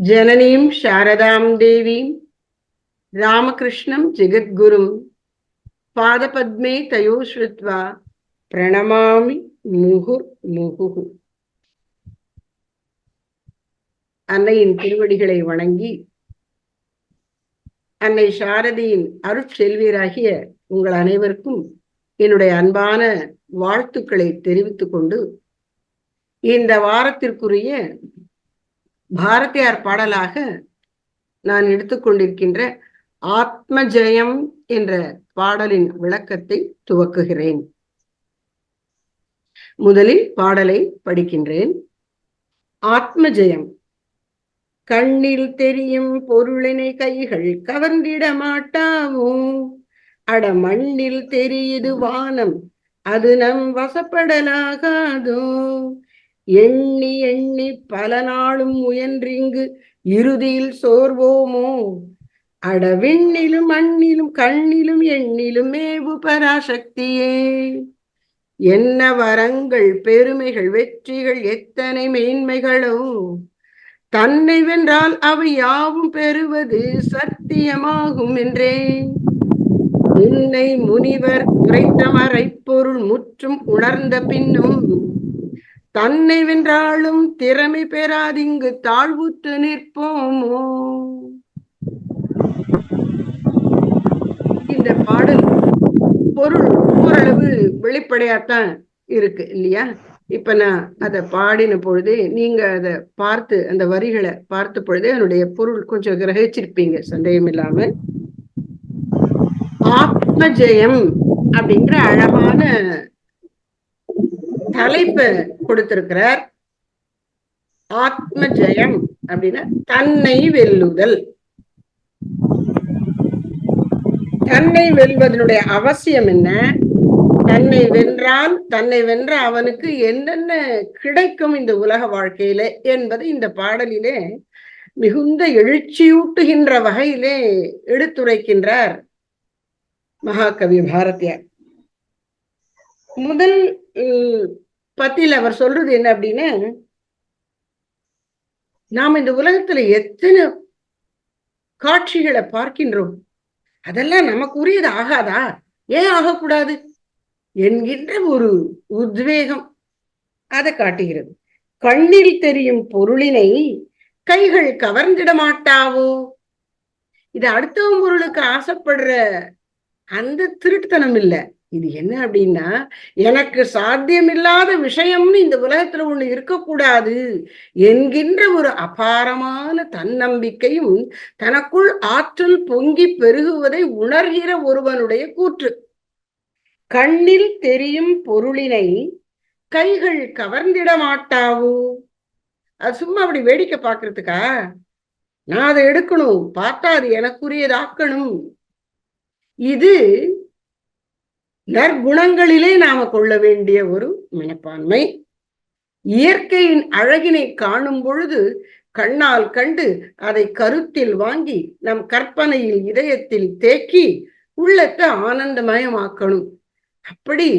ஜனனீம் சாரதாம் தேவீம் ராமகிருஷ்ணம் ஜெகத்குரும் பாதபத்மே தயோஸ்ருத்வா பிரணமாமி முகுர் முகு அன்னையின் திருவடிகளை வணங்கி அன்னை சாரதியின் அருட்செல்வியராகிய உங்கள் அனைவருக்கும் என்னுடைய அன்பான வாழ்த்துக்களை தெரிவித்துக் கொண்டு இந்த வாரத்திற்குரிய பாரதியார் பாடலாக நான் எடுத்துக்கொண்டிருக்கின்ற ஆத்ம ஜெயம் என்ற பாடலின் விளக்கத்தை துவக்குகிறேன். முதலில் பாடலை படிக்கின்றேன். ஆத்ம ஜெயம் கண்ணில் தெரியும் பொருளினை கைகள் கவர்ந்திட மாட்டாவோ? அட மண்ணில் தெரியுது வானம் அது நம் வசப்படலாகாதோ? எண்ணி எண்ணி பல நாளும் முயன்றிங்கு இறுதியில் சோர்வோமோ? அட விண்ணிலும் மண்ணிலும் கண்ணிலும் எண்ணிலும் மேவு பராசக்தியே. என்ன வரங்கள் பெருமைகள் வெற்றிகள் எத்தனை மேன்மைகளோ? தன்னை வென்றால் அவை யாவும் பெறுவது சத்தியமாகும் என்றேன் உன்னை முனிவர் குறைத்த மறைப்பொருள் முற்றும் உணர்ந்த பின்னும் தன்னை வென்றாலும் திறமை பெறாதிங்கு தாழ்வுற்று நிற்போமோ? இந்த பாடல் பொருள் ஓரளவு வெளிப்படையாத்தான் இருக்கு இல்லையா? இப்ப நான் அதை பாடின பொழுதே நீங்க அதை பார்த்து அந்த வரிகளை பார்த்த பொழுதே அதனுடைய பொருள் கொஞ்சம் கிரகிச்சிருப்பீங்க சந்தேகம் இல்லாம ஆத்ம ஜெயம் அப்படிங்கிற அழகான தலைப்பு கொடுத்திருக்கிறார். ஆத்ம ஜெயம் அப்படின்னா தன்னை வெல்லுதல். தன்னை வெல்வதனுடைய அவசியம் என்ன? தன்னை வென்றால் தன்னை வென்ற அவனுக்கு என்னென்ன கிடைக்கும் இந்த உலக வாழ்க்கையில என்பது இந்த பாடலிலே மிகுந்த எழுச்சியூட்டுகின்ற வகையிலே எடுத்துரைக்கின்றார் மகாகவி பாரதியார். முதல் பத்தியில் அவர் சொல்றது என்ன அப்படின்னா நாம் இந்த உலகத்துல எத்தனை காட்சிகளை பார்க்கின்றோம்? அதெல்லாம் நமக்கு உரியது ஆகாதா? ஏன் ஆகக்கூடாது? என்கின்ற ஒரு உத்வேகம் அதை காட்டுகிறது. கண்ணில் தெரியும் பொருளினை கைகள் கவர்ந்திட மாட்டாவோ? இது அடுத்தவன் பொருளுக்கு ஆசைப்படுற அந்த திருட்டுத்தனம் இல்லை. இது என்ன அப்படின்னா எனக்கு சாத்தியமில்லாத விஷயம்னு இந்த உலகத்துல ஒண்ணு இருக்கக்கூடாது என்கின்ற ஒரு அபாரமான தன்னம்பிக்கையும் தனக்குள் ஆற்றல் பொங்கி பெருகுவதை உணர்கிற ஒருவனுடைய கூற்று. கண்ணில் தெரியும் பொருளினை கைகள் கவர்ந்திட மாட்டாவோ? அது சும்மா அப்படி வேடிக்கை பாக்குறதுக்கா நான் அதை எடுக்கணும் பார்த்தா அது எனக்குரியதாக்கணும். இது நற்குணங்களிலே நாம கொள்ள வேண்டிய ஒரு மனப்பான்மை. இயற்கையின் அழகினை காணும் பொழுது கண்ணால் கண்டு அதை கருத்தில் வாங்கி நம் கற்பனையில் இதயத்தில் தேக்கி உள்ளத்தை ஆனந்தமயமாக்கணும். அப்படி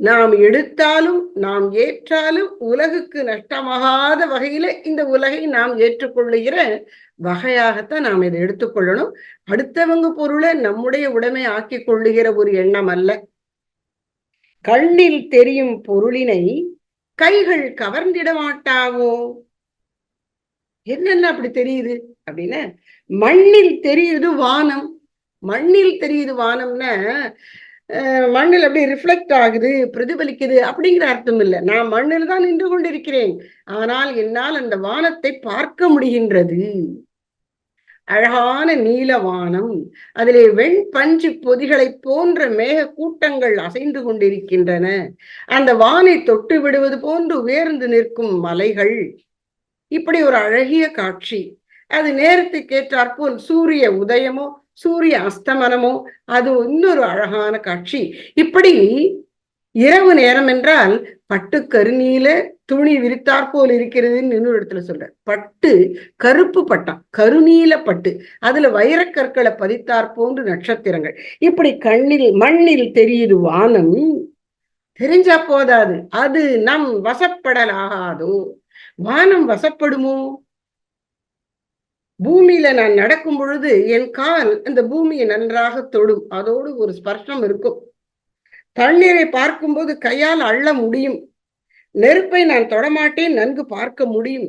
நாம் எடுத்தாலும் நாம் ஏற்றாலும் உலகுக்கு நஷ்டமாகாத வகையில இந்த உலகை நாம் ஏற்றுக்கொள்ளுகிற வகையாகத்தான் நாம் இதை எடுத்துக்கொள்ளணும். அடுத்தவங்க பொருளை நம்முடைய உடைமை ஆக்கி கொள்ளுகிற ஒரு எண்ணம் அல்ல. கண்ணில் தெரியும் பொருளினை கைகள் கவர்ந்திட மாட்டாவோ? என்னென்ன அப்படி தெரியுது? அப்படின்னா மண்ணில் தெரியுது வானம். மண்ணில் தெரியுது வானம்னா மண்ணில் அப்படி ரிஃப்ளெக்ட் ஆகுது பிரதிபலிக்குது அப்படிங்கிற அர்த்தம் இல்லை. நான் மண்ணில் தான் நின்று கொண்டிருக்கிறேன். ஆனால் என்னால் அந்த வானத்தை பார்க்க முடிகின்றது. அழகான நீல வானம் அதிலே வெண் பஞ்சு பொதிகளை போன்ற மேக கூட்டங்கள் அசைந்து கொண்டிருக்கின்றன. அந்த வானை தொட்டு விடுவது போன்று உயர்ந்து நிற்கும் மலைகள். இப்படி ஒரு அழகிய காட்சி. அது நேரத்துக்கு ஏற்றாற்போல் சூரிய உதயமோ சூரிய அஸ்தமனமோ அது இன்னொரு அழகான காட்சி. இப்படி இரவு நேரம் என்றால் பட்டு கருநீல துணி விரித்தாற் போல் இருக்கிறதுன்னு இன்னொரு இடத்துல சொல்ற பட்டு கருப்பு பட்டம் கருநீல பட்டு அதுல வைரக்கற்களை பதித்தாற் போன்று நட்சத்திரங்கள். இப்படி கண்ணில் மண்ணில் தெரியுது வானம். தெரிஞ்சா போதாது அது நம் வசப்படலாகாதோ? வானம் வசப்படுமோ? பூமியில நான் நடக்கும் பொழுது என் கால் அந்த பூமியை நன்றாக தொடும். அதோடு ஒரு ஸ்பர்ஷம் இருக்கும். தண்ணீரை பார்க்கும்போது கையால் அள்ள முடியும். நெருப்பை நான் தொடமாட்டேன் நன்கு பார்க்க முடியும்.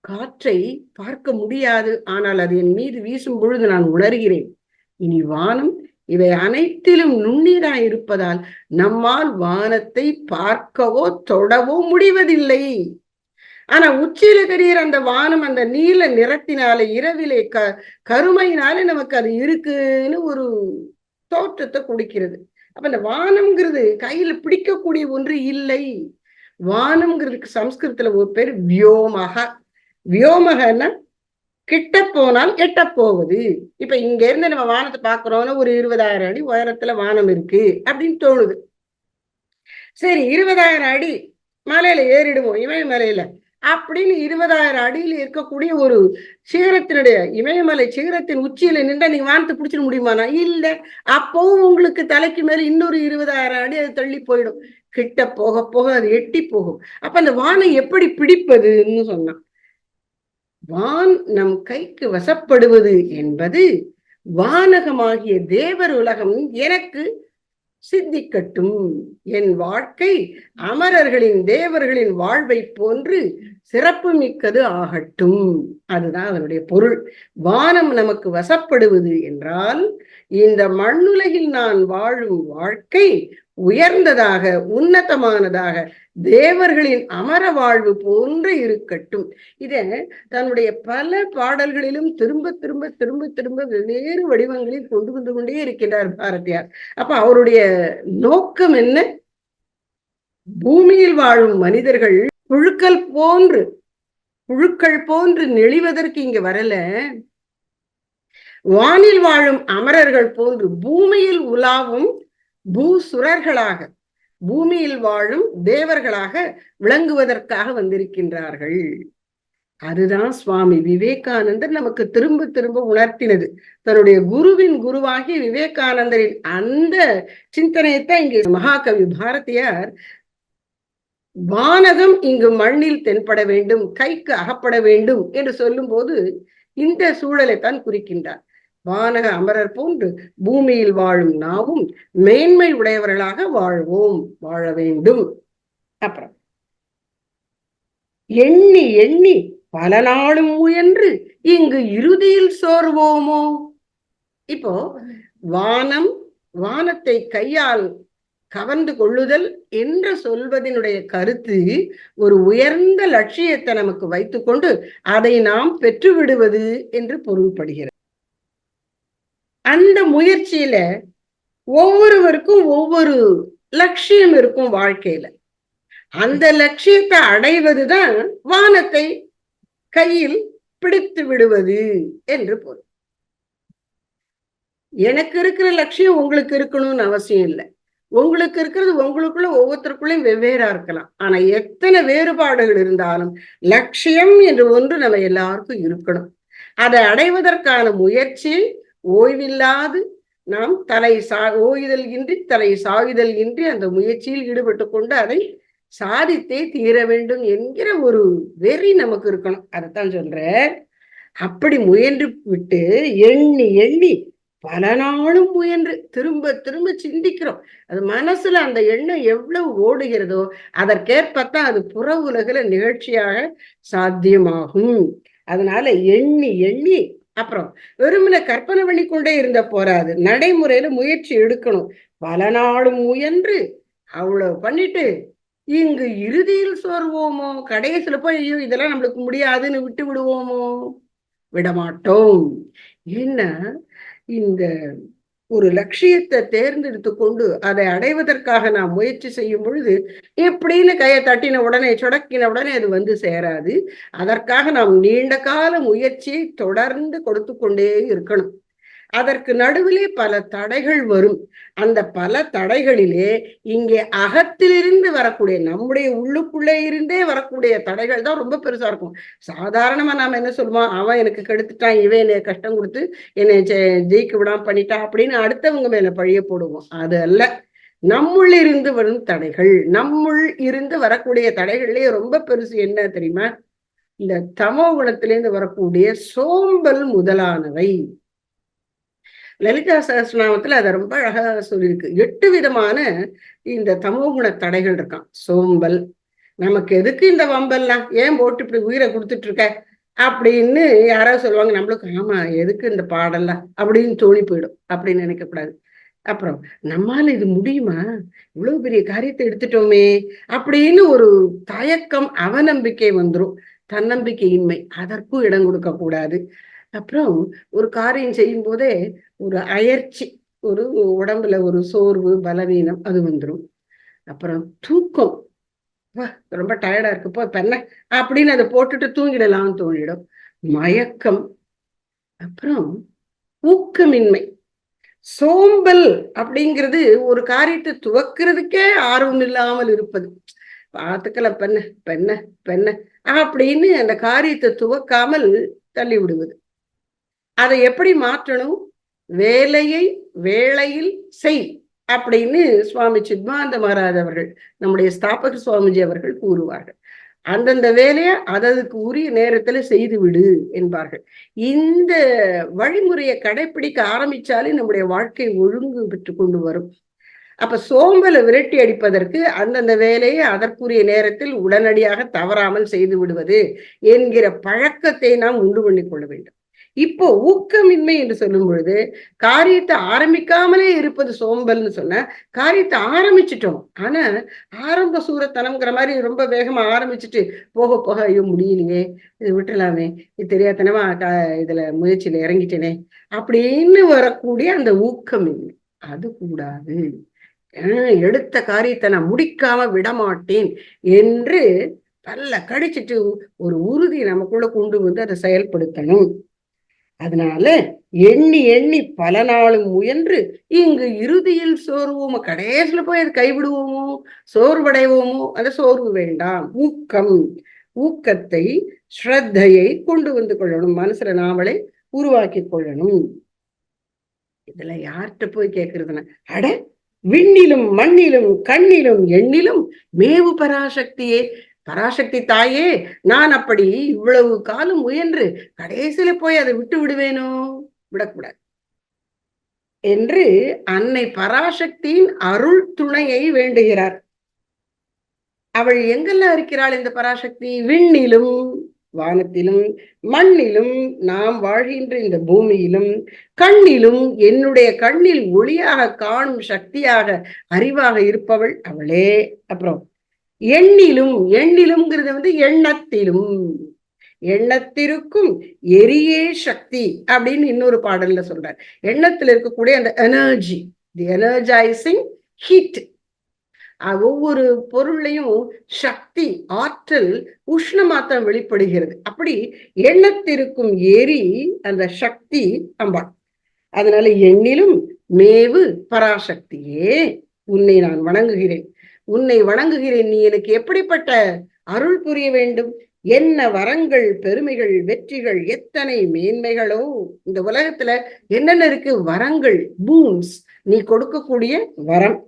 காற்றை பார்க்க முடியாது. ஆனால் அது என் மீது வீசும் பொழுது நான் உணர்கிறேன். இனி வானம் இவை அனைத்திலும் நுண்ணீராய் இருப்பதால் நம்மால் வானத்தை பார்க்கவோ தொடவோ முடிவதில்லை. ஆனா உச்சியில தெரிகிற அந்த வானம் அந்த நீல நிறத்தினால இரவிலே க கருமையினால நமக்கு அது இருக்குன்னு ஒரு தோற்றத்தை கொடுக்கிறது. அப்ப இந்த வானம்ங்கிறது கையில பிடிக்கக்கூடிய ஒன்று இல்லை. வானம்ங்கிறதுக்கு சம்ஸ்கிருதத்துல ஒரு பேர் வியோமக. வியோமகன்னா கிட்ட போனால் எட்ட போவது. இப்ப இங்க இருந்து நம்ம வானத்தை பாக்குறோம்னா ஒரு இருபதாயிரம் அடி உயரத்துல வானம் இருக்கு அப்படின்னு தோணுது. சரி இருபதாயிரம் அடி மலையில ஏறிடுவோம் இமயமலையில. அப்படின்னு இருபதாயிரம் அடியில் இருக்கக்கூடிய ஒரு சிகரத்தினுடைய இமயமலை சிகரத்தின் உச்சியில நின்றா நீங்க வானத்தை பிடிச்சிட முடியுமானா இல்ல. அப்பவும் உங்களுக்கு தலைக்கு மேல இன்னொரு இருபதாயிரம் அடி அது தள்ளி போயிடும். கிட்ட போக போக அது எட்டி போகும். அப்ப அந்த வானை எப்படி பிடிப்பதுன்னு சொன்னான். வான் நம் கைக்கு வசப்படுவது என்பது வானகமாகிய தேவர் உலகம் எனக்கு சித்திக்கட்டும் என் வாழ்க்கை அமரர்களின் தேவர்களின் வாழ்வை போன்று சிறப்பு மிக்கது ஆகட்டும். அதுதான் அதனுடைய பொருள். வானம் நமக்கு வசப்படுவது என்றால் இந்த மண்ணுலகில் நான் வாழும் வாழ்க்கை உயர்ந்ததாக உன்னதமானதாக தேவர்களின் அமர வாழ்வு போன்று இருக்கட்டும். இத தன்னுடைய பல பாடல்களிலும் திரும்ப திரும்ப திரும்ப திரும்ப வெவ்வேறு வடிவங்களில் கொண்டு வந்து கொண்டே இருக்கின்றார் பாரதியார். அப்ப அவருடைய நோக்கம் என்ன? பூமியில் வாழும் மனிதர்கள் புழுக்கள் போன்று புழுக்கள் போன்று நெளிவதற்கு இங்க வரல. வானில் வாழும் அமரர்கள் போன்று பூமியில் உலாவும் பூசுரர்களாக பூமியில் வாழும் தேவர்களாக விளங்குவதற்காக வந்திருக்கின்றார்கள். அதுதான் சுவாமி விவேகானந்தர் நமக்கு திரும்ப திரும்ப உணர்த்தினது. தன்னுடைய குருவின் குருவாகி விவேகானந்தரின் அந்த சிந்தனையைத்தான் இங்கு மகாகவி பாரதியார் வானகம் இங்கு மண்ணில் தென்பட வேண்டும் கைக்கு அகப்பட வேண்டும் என்று சொல்லும் போது இந்த சூழலைத்தான் குறிக்கின்றார். வானக அமரர் போன்று பூமியில் வாழும் நாவும் மேன்மை உடையவர்களாக வாழ்வோம் வாழ வேண்டும். அப்புறம். எண்ணி எண்ணி பல நாளும் முயன்று இங்கு இறுதியில் சோர்வோமோ? இப்போ வானம் வானத்தை கையால் கவர்ந்து கொள்ளுதல் என்று சொல்வதனுடைய கருத்து ஒரு உயர்ந்த லட்சியத்தை நமக்கு வைத்துக்கொண்டு அதை நாம் பெற்றுவிடுவது என்று பொருள்படுகிறது. அந்த முயற்சியில ஒவ்வொருவருக்கும் ஒவ்வொரு லட்சியம் இருக்கும் வாழ்க்கையில. அந்த லட்சியத்தை அடைவதுதான் வானத்தை கையில் பிடித்து விடுவது என்று பொருள். எனக்கு இருக்கிற லட்சியம் உங்களுக்கு இருக்கணும்னு அவசியம் இல்லை. உங்களுக்கு இருக்கிறது உங்களுக்குள்ள ஒவ்வொருத்தருக்குள்ளயும் வெவ்வேறா இருக்கலாம். ஆனா எத்தனை வேறுபாடுகள் இருந்தாலும் லட்சியம் என்று ஒன்று நம்ம எல்லாருக்கும் இருக்கணும். அதை அடைவதற்கான முயற்சி ஓய்வில்லாது நாம் தலை சா ஓய்தல் இன்றி தலை சாயுதல் இன்றி அந்த முயற்சியில் ஈடுபட்டு கொண்டு அதை சாதித்தே தீர வேண்டும் என்கிற ஒரு வெறி நமக்கு இருக்கணும். அதைத்தான் சொல்ற அப்படி முயன்று விட்டு எண்ணி எண்ணி பல நாளும் முயன்று திரும்ப திரும்ப சிந்திக்கிறோம். அது மனசுல அந்த எண்ணம் எவ்வளவு ஓடுகிறதோ அதற்கேற்பத்தான் அது புற உலகில நிகழ்ச்சியாக சாத்தியமாகும். அதனால எண்ணி எண்ணி அப்புறம் வெறுமனை கற்பனை பண்ணி கொண்டே இருந்த போறாது. நடைமுறையில முயற்சி எடுக்கணும். பல நாளும் முயன்று அவ்வளவு பண்ணிட்டு இங்கு இறுதியில் சோர்வோமோ? கடைசியில போய் ஐயோ இதெல்லாம் நம்மளுக்கு முடியாதுன்னு விட்டு விடுவோமோ? விடமாட்டோம். என்ன? இந்த ஒரு லட்சியத்தை தேர்ந்தெடுத்து கொண்டு அதை அடைவதற்காக நாம் முயற்சி செய்யும் பொழுது எப்படின்னு கையை தட்டின உடனே சொடக்கின உடனே அது வந்து சேராது. அதற்காக நாம் நீண்ட கால முயற்சியை தொடர்ந்து கொடுத்து கொண்டே இருக்கணும். அதற்கு நடுவிலே பல தடைகள் வரும். அந்த பல தடைகளிலே இங்கே அகத்திலிருந்து வரக்கூடிய நம்முடைய உள்ளுக்குள்ளே இருந்தே வரக்கூடிய தடைகள் தான் ரொம்ப பெருசா இருக்கும். சாதாரணமா நாம என்ன சொல்லுவோம்? அவன் எனக்கு கெடுத்துட்டான் இவன் என்னை கஷ்டம் கொடுத்து என்னை ஜெயிக்க விடாம பண்ணிட்டான் அப்படின்னு அடுத்தவங்க மேல பழிய போடுவோம். அது அல்ல. நம்முள் இருந்து வரும் தடைகள் நம்முள் இருந்து வரக்கூடிய தடைகள்லயே ரொம்ப பெருசு என்ன தெரியுமா? இந்த தமோ குணத்திலேருந்து வரக்கூடிய சோம்பல் முதலானவை. லலிதா சகஸ்நாமத்துல அதை ரொம்ப அழகா சொல்லியிருக்கு. எட்டு விதமான இந்த தமோகுண தடைகள் இருக்கான் சோம்பல் நமக்கு எதுக்கு இந்த வம்பல்லாம் ஏன் போட்டு இப்படி உயிரை கொடுத்துட்டு இருக்க அப்படின்னு யாராவது சொல்லுவாங்க. நம்மளுக்கு ஆமா எதுக்கு இந்த பாடல்லாம் அப்படின்னு தோணி போயிடும். அப்படின்னு நினைக்க கூடாது அப்புறம் நம்மால இது முடியுமா? இவ்வளவு பெரிய காரியத்தை எடுத்துட்டோமே அப்படின்னு ஒரு தயக்கம் அவநம்பிக்கை வந்துடும் தன்னம்பிக்கையின்மை. அதற்கும் இடம் கொடுக்க கூடாது அப்புறம் ஒரு காரியம் செய்யும் போதே ஒரு அயற்சி ஒரு உடம்புல ஒரு சோர்வு பலவீனம் அது வந்துடும் அப்புறம் தூக்கம். ரொம்ப டயர்டா இருக்கு. போ இப்ப என்ன? அப்படின்னு அதை போட்டுட்டு தூங்கிடலாம்னு தோணிடும். மயக்கம். அப்புறம் ஊக்கமின்மை. சோம்பல் அப்படிங்கிறது ஒரு காரியத்தை துவக்கிறதுக்கே ஆர்வம் இல்லாமல் இருப்பது. பார்த்துக்கல பெண்ண பெண்ண பெண்ண அப்படின்னு அந்த காரியத்தை துவக்காமல் தள்ளி விடுவது. அதை எப்படி மாற்றணும்? வேலையை வேளையில் செய் அப்படின்னு சுவாமி சித்மாந்த மகாராஜ் அவர்கள் நம்முடைய ஸ்தாபக சுவாமிஜி அவர்கள் கூறுவார்கள். அந்தந்த வேலையை அததுக்கு உரிய நேரத்துல செய்து விடு என்பார்கள். இந்த வழிமுறையை கடைபிடிக்க ஆரம்பிச்சாலே நம்முடைய வாழ்க்கை ஒழுங்கு பெற்று கொண்டு வரும். அப்ப சோம்பலை விரட்டி அடிப்பதற்கு அந்தந்த வேலையை அதற்குரிய நேரத்தில் உடனடியாக தவறாமல் செய்து விடுவது என்கிற பழக்கத்தை நாம் உண்டு பண்ணி கொள்ள வேண்டும். இப்போ ஊக்கமின்மை என்று சொல்லும் பொழுது காரியத்தை ஆரம்பிக்காமலே இருப்பது சோம்பல்னு சொன்ன காரியத்தை ஆரம்பிச்சிட்டோம். ஆனா ஆரம்ப சூரத்தனம்ங்கிற மாதிரி ரொம்ப வேகமா ஆரம்பிச்சுட்டு போக போக ஐயோ முடியலையே இது விட்டுலாமே இது தெரியாதனமா இதுல முயற்சியில இறங்கிட்டேனே அப்படின்னு வரக்கூடிய அந்த ஊக்கமின்மை. அது கூடாது. எடுத்த காரியத்தை நான் முடிக்காம விடமாட்டேன் என்று பல்ல கடிச்சிட்டு ஒரு உறுதி நமக்குள்ள கொண்டு வந்து அதை செயல்படுத்தணும். அதனால எண்ணி எண்ணி பல நாளும் முயன்று இங்கு இறுதியில் சோர்வோமோ கடைசியில போய் அது கைவிடுவோமோ சோர்வடைவோமோ அந்த சோர்வு வேண்டாம். ஊக்கம் ஊக்கத்தை ஸ்ரத்தையை கொண்டு வந்து கொள்ளணும். மனசுல நாமளை உருவாக்கி கொள்ளணும். இதுல யார்கிட்ட போய் கேக்குறதுன்னா அட விண்ணிலும் மண்ணிலும் கண்ணிலும் எண்ணிலும் மேவு பராசக்தியே பராசக்தி தாயே நான் அப்படி இவ்வளவு காலம் முயன்று கடைசியில போய் அதை விட்டு விடுவேனோ? விடக்கூடாது. என்று அன்னை பராசக்தியின் அருள் துணையை வேண்டுகிறார். அவள் எங்கெல்லாம் இருக்கிறாள் இந்த பராசக்தி? விண்ணிலும் வானத்திலும் மண்ணிலும் நாம் வாழ்கின்ற இந்த பூமியிலும் கண்ணிலும் என்னுடைய கண்ணில் ஒளியாக காணும் சக்தியாக அறிவாக இருப்பவள் அவளே. அப்புறம் எண்ணிலும் எண்ணிலும்ங்கிறது வந்து எண்ணத்திலும். எண்ணத்திற்கும் எரியே சக்தி அப்படின்னு இன்னொரு பாடல்ல சொல்றார். எண்ணத்துல இருக்கக்கூடிய அந்த எனர்ஜி தி எனர்ஜைசிங் ஹீட் ஒவ்வொரு பொருளையும் சக்தி ஆற்றல் உஷ்ணமாத்தான் வெளிப்படுகிறது. அப்படி எண்ணத்திற்கும் எரி அந்த சக்தி அம்பாள். அதனால எண்ணிலும் மேவு பராசக்தியே உன்னை நான் வணங்குகிறேன். உன்னை வணங்குகிறேன். நீ எனக்கு எப்படிப்பட்ட அருள் புரிய வேண்டும்? என்ன வரங்கள் பெருமைகள் வெற்றிகள் எத்தனை மேன்மைகளோ? இந்த உலகத்துல என்னென்ன இருக்கு? வரங்கள் பூன்ஸ் நீ கொடுக்கக்கூடிய வரம்.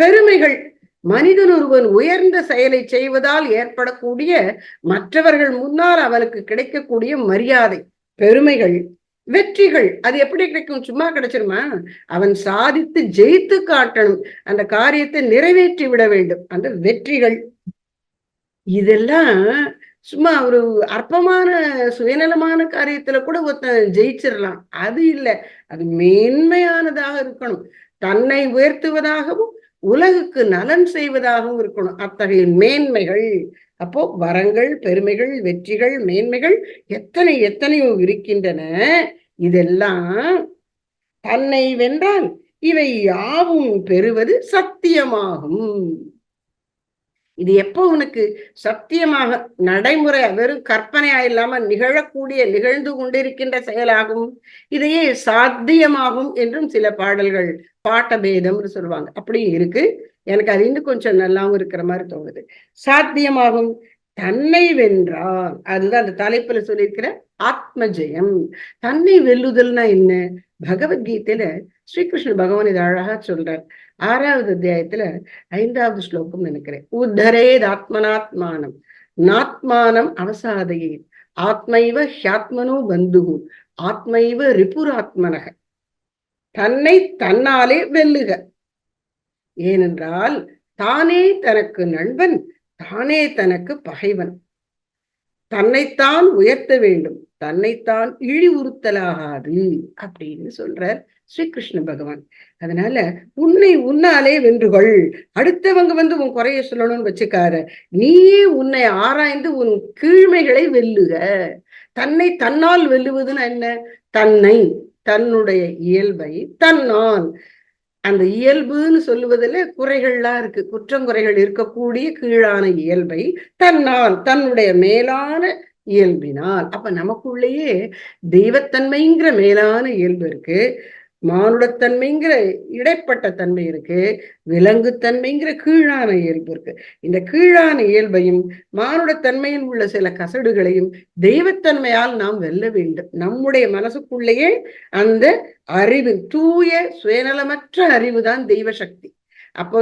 பெருமைகள். மனிதன் ஒருவன் உயர்ந்த செயலை செய்வதால் ஏற்படக்கூடிய மற்றவர்கள் முன்னால் அவனுக்கு கிடைக்கக்கூடிய மரியாதை. பெருமைகள். வெற்றிகள். அது எப்படி கிடைக்கும்? சும்மா கிடைச்சிருமா? அவன் சாதித்து ஜெயித்து காட்டணும். அந்த காரியத்தை நிறைவேற்றி விட வேண்டும். அந்த வெற்றிகள். இதெல்லாம் சும்மா ஒரு அற்பமான சுயநலமான காரியத்துல கூட ஒருத்தன் ஜெயிச்சிடலாம். அது இல்லை. அது மேன்மையானதாக இருக்கணும். தன்னை உயர்த்துவதாகவும் உலகுக்கு நலன் செய்வதாகவும் இருக்கணும். அத்தகைய மேன்மைகள். அப்போ வரங்கள் பெருமைகள் வெற்றிகள் மேன்மைகள் எத்தனை எத்தனையோ இருக்கின்றன. இதெல்லாம் தன்னை வென்றால் இவை யாவும் பெறுவது சத்தியமாகும். இது எப்போ உனக்கு சத்தியமாக நடைமுறை வெறும் கற்பனையா இல்லாம நிகழக்கூடிய நிகழ்ந்து கொண்டிருக்கின்ற செயலாகும்? இதையே சாத்தியமாகும் என்றும் சில பாடல்கள் பாட்டபேதம்னு சொல்லுவாங்க. அப்படியும் இருக்கு. எனக்கு அது இன்னும் கொஞ்சம் நல்லாவும் இருக்கிற மாதிரி தோணுது. சாத்தியமாகும் தன்னை வென்றால் அதுதான் அந்த தலைப்புல சொல்லியிருக்கிற ஆத்ம ஜெயம் தன்னை வெல்லுதல்னா என்ன? பகவத்கீதையில ஸ்ரீகிருஷ்ண பகவான் இது அழகா சொல்றார். ஆறாவது அத்தியாயத்துல ஐந்தாவது ஸ்லோகம் நினைக்கிறேன். உத்தரேத் ஆத்மனாத்மானம். நாத்மானம் அவசாதையே. ஆத்மைவ ஹியாத்மனோ பந்துகு. ஆத்மைவ ரிபுராத்மனக. தன்னை தன்னாலே வெல்லுக. ஏனென்றால் தானே தனக்கு நண்பன் தானே தனக்கு பகைவன். தன்னைத்தான் உயர்த்த வேண்டும் தன்னைத்தான் இழிவுறுத்தலாகாது அப்படின்னு சொல்றார் ஸ்ரீகிருஷ்ண பகவான். அதனால உன்னை உன்னாலே வென்றுகொள். அடுத்தவங்க வந்து உன் குறைய சொல்லணும்னு வச்சுக்காரு நீயே உன்னை ஆராய்ந்து உன் கீழ்மைகளை வெல்லுக. தன்னை தன்னால் வெல்லுவதுன்னு என்ன? தன்னை தன்னுடைய இயல்பை தன்னால். அந்த இயல்புன்னு சொல்லுவதில் குறைகள்லாம் இருக்கு. குற்றங்குறைகள் இருக்கக்கூடிய கீழான இயல்பை தன்னால் தன்னுடைய மேலான இயல்பினால். அப்ப நமக்குள்ளேயே தெய்வத்தன்மைங்கிற மேலான இயல்பு இருக்கு. மானுடத்தன்மைங்கிற இடைப்பட்ட தன்மை இருக்கு விலங்குத்தன்மைங்கிற கீழான இயல்பு இருக்கு. இந்த கீழான இயல்பையும் மானுடத்தன்மையில் உள்ள சில கசடுகளையும் தெய்வத்தன்மையால் நாம் வெல்ல வேண்டும். நம்முடைய மனசுக்குள்ளேயே அந்த அறிவு தூய சுயநலமற்ற அறிவு தான் தெய்வ சக்தி. அப்போ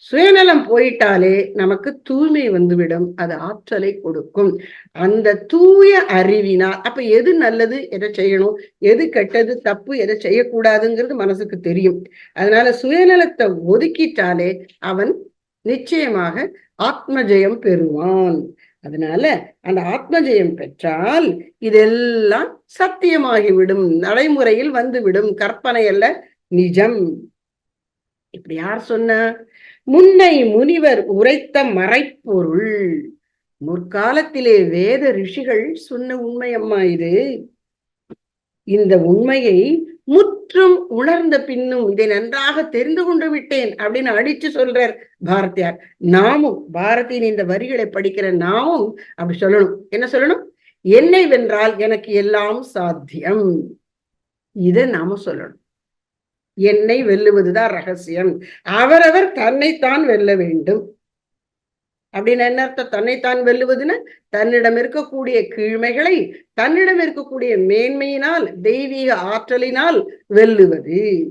சுயநலம் போயிட்டாலே நமக்கு தூய்மை வந்துவிடும். அது ஆற்றலை கொடுக்கும். அந்த தூய அறிவினால் அப்ப எது நல்லது எதை செய்யணும்? எது கெட்டது? தப்பு எதை செய்யக்கூடாதுங்கிறது மனசுக்கு தெரியும். அதனால சுயநலத்தை ஒதுக்கிட்டாலே அவன் நிச்சயமாக ஆத்ம ஜெயம் பெறுவான். அதனால அந்த ஆத்ம ஜெயம் பெற்றால் இதெல்லாம் சத்தியமாகிவிடும். நடைமுறையில் வந்துவிடும். கற்பனை அல்ல நிஜம். இப்படி யார் சொன்ன? முன்னை முனிவர் உரைத்த மறைப்பொருள். முற்காலத்திலே வேத ரிஷிகள் சொன்ன உண்மையம்மா இது. இந்த உண்மையை முற்றும் உணர்ந்த பின்னும் இதை நன்றாக தெரிந்து கொண்டு விட்டேன் அப்படின்னு அடிச்சு சொல்றார் பாரதியார். நாமும் பாரதியின் இந்த வரிகளை படிக்கிற நாமும் அப்படி சொல்லணும். என்ன சொல்லணும்? என்னை வென்றால் எனக்கு எல்லாம் சாத்தியம். இதை நாம சொல்லணும். என்னை வெல்லுவதுதான் ரகசியம். அவரவர் தன்னைத்தான் வெல்ல வேண்டும். அப்படின்னு என்ன அர்த்தம்? தன்னைத்தான் வெல்லுவதுன்னு தன்னிடம் இருக்கக்கூடிய கீழ்மைகளை தன்னிடம் இருக்கக்கூடிய மேன்மையினால் தெய்வீக ஆற்றலினால் வெல்லுவது.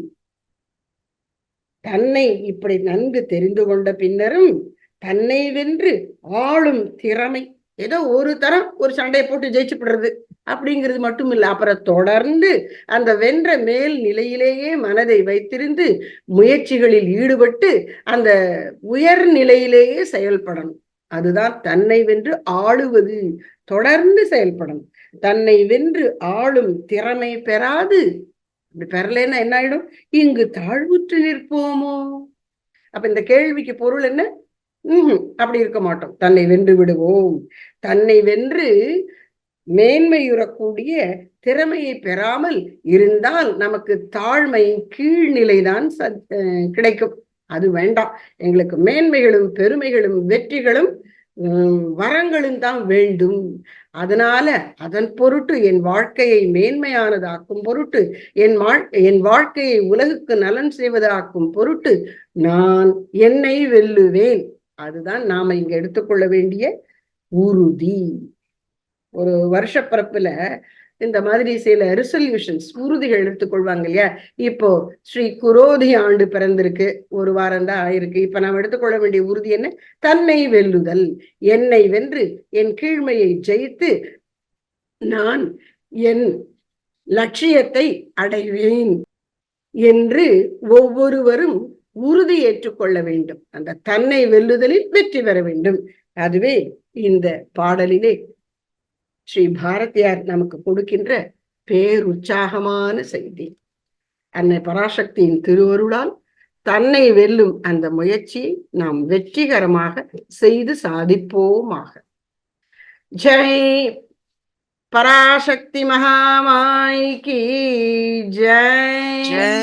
தன்னை இப்படி நன்கு தெரிந்து கொண்ட பின்னரும் தன்னை வென்று ஆளும் திறமை. ஏதோ ஒரு தரம் ஒரு சண்டையை போட்டு ஜெயிச்சுப்படுறது. அப்படிங்கிறது மட்டும் இல்லை அப்புறம் தொடர்ந்து அந்த வென்ற மேல் நிலையிலேயே மனதை வைத்திருந்து முயற்சிகளில் ஈடுபட்டு அந்த உயர் நிலையிலேயே செயல்படணும். அதுதான் தன்னை வென்று ஆளுவது. தொடர்ந்து செயல்படணும். தன்னை வென்று ஆளும் திறமை பெறாது. அப்படி பெறலன்னா என்ன ஆயிடும்? இங்கு தாழ்வுற்று நிற்போமோ? அப்ப இந்த கேள்விக்கு பொருள் என்ன? உம் அப்படி இருக்க மாட்டோம். தன்னை வென்று விடுவோம். தன்னை வென்று மேன்மையுறக்கூடிய திறமையை பெறாமல் இருந்தால் நமக்கு தாழ்மை கீழ்நிலைதான் கிடைக்கும். அது வேண்டாம். எங்களுக்கு மேன்மைகளும் பெருமைகளும் வெற்றிகளும் வரங்களும் தான் வேண்டும். அதனால அதன் பொருட்டு என் வாழ்க்கையை மேன்மையானதாக்கும் பொருட்டு என் என் வாழ்க்கையை உலகுக்கு நலன் செய்வதாக்கும் பொருட்டு நான் என்னை வெல்லுவேன். அதுதான் நாம இங்க எடுத்துக்கொள்ள வேண்டிய உறுதி. ஒரு வருஷப்பிறப்புல இந்த மாதிரி சில ரிசல்யூஷன்ஸ் உறுதிகள் எடுத்துக்கொள்வாங்க இல்லையா? இப்போ ஸ்ரீ குரோதி ஆண்டு பிறந்திருக்கு ஒரு வாரம் தான் ஆயிருக்கு. இப்ப நாம் எடுத்துக்கொள்ள வேண்டிய உறுதி என்ன? தன்னை வெல்லுதல். என்னை வென்று என் கீழ்மையை ஜெயித்து நான் என் லட்சியத்தை அடைவேன் என்று ஒவ்வொருவரும் உறுதி ஏற்றுக்கொள்ள வேண்டும். அந்த தன்னை வெல்லுதலில் வெற்றி பெற வேண்டும். அதுவே இந்த பாடலிலே ஸ்ரீ பாரதியார் நமக்கு கொடுக்கின்ற பேருற்சாகமான செய்தி. அன்னை பராசக்தியின் திருவருளால் தன்னை வெல்லும் அந்த முயற்சியை நாம் வெற்றிகரமாக செய்து சாதிப்போமாக. ஜெய் பராசக்தி மகாமாய்க்கு ஜெய்.